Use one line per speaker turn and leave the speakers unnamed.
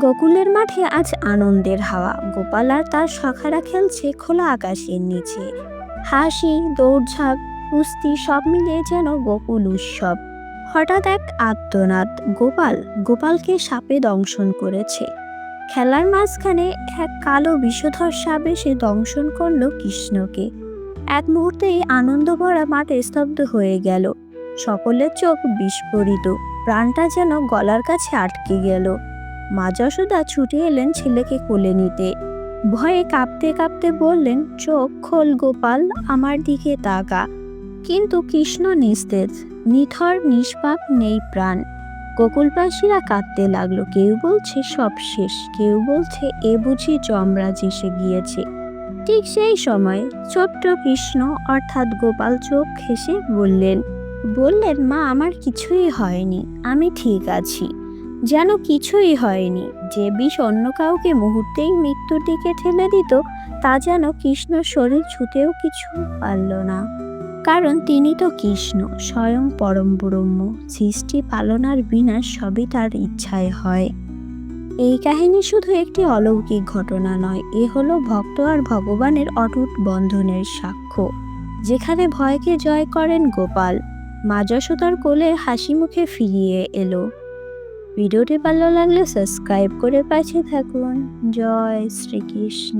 গোকুলের মাঠে আজ আনন্দের হাওয়া। গোপাল আর তার সখারা খেলছে খোলা আকাশের নিচে। হাসি, দৌড়ঝাঁপ, কুস্তি সব মিলিয়ে যেন গোকুল উৎসব। হঠাৎ এক আত্মনাদ গোপাল, গোপালকে সাপে দংশন করেছে। খেলার মাঝখানে এক কালো বিষধর সাপ এসে দংশন করল কৃষ্ণকে। এক মুহূর্তেই আনন্দ ভরা মাঠে স্তব্ধ হয়ে গেল। সকলের চোখ বিস্ফোরিত। প্রাণটা যেন গলার কাছে আটকে গেল। মা যশোদা ছুটে এলেন ছেলেকে কোলে নিতে। ভয়ে কাঁপতে কাঁপতে বললেন, চোখ খোল গোপাল, আমার দিকে তাকা। কিন্তু কৃষ্ণ নিস্তেজ নিথর নিষ্পাপ, নেই প্রাণ। গোকুলবাসীরা কাঁদতে লাগল, কেউ বলছে, সব শেষ। কেউ বলছে, এ বুঝি যমরাজ এসে গিয়েছে। ঠিক সেই সময় ছোট্ট কৃষ্ণ, অর্থাৎ গোপাল চোখ হেসে বললেন বললেন, মা, আমার কিছুই হয়নি, আমি ঠিক আছি। যেন কিছুই হয়নি। যে বিষ অন্য কাউকে মুহূর্তেই মৃত্যুর দিকে ঠেলে দিত, তা যেন কৃষ্ণ শরীর ছুতেও কিছু পারল না। কারণ তিনি তো কৃষ্ণ, স্বয়ং পরম ব্রহ্ম। সৃষ্টি পালনার বিনাশ সবই তার ইচ্ছায় হয়। এই কাহিনী শুধু একটি অলৌকিক ঘটনা নয়, এ হলো ভক্ত আর ভগবানের অটুট বন্ধনের সাক্ষ্য। যেখানে ভয়কে জয় করেন গোপাল। মা কোলে হাসি মুখে ফিরিয়ে এলো। ভিডিওটি ভালো লাগলে সাবস্ক্রাইব করে পাশে থাকুন। জয় শ্রীকৃষ্ণ।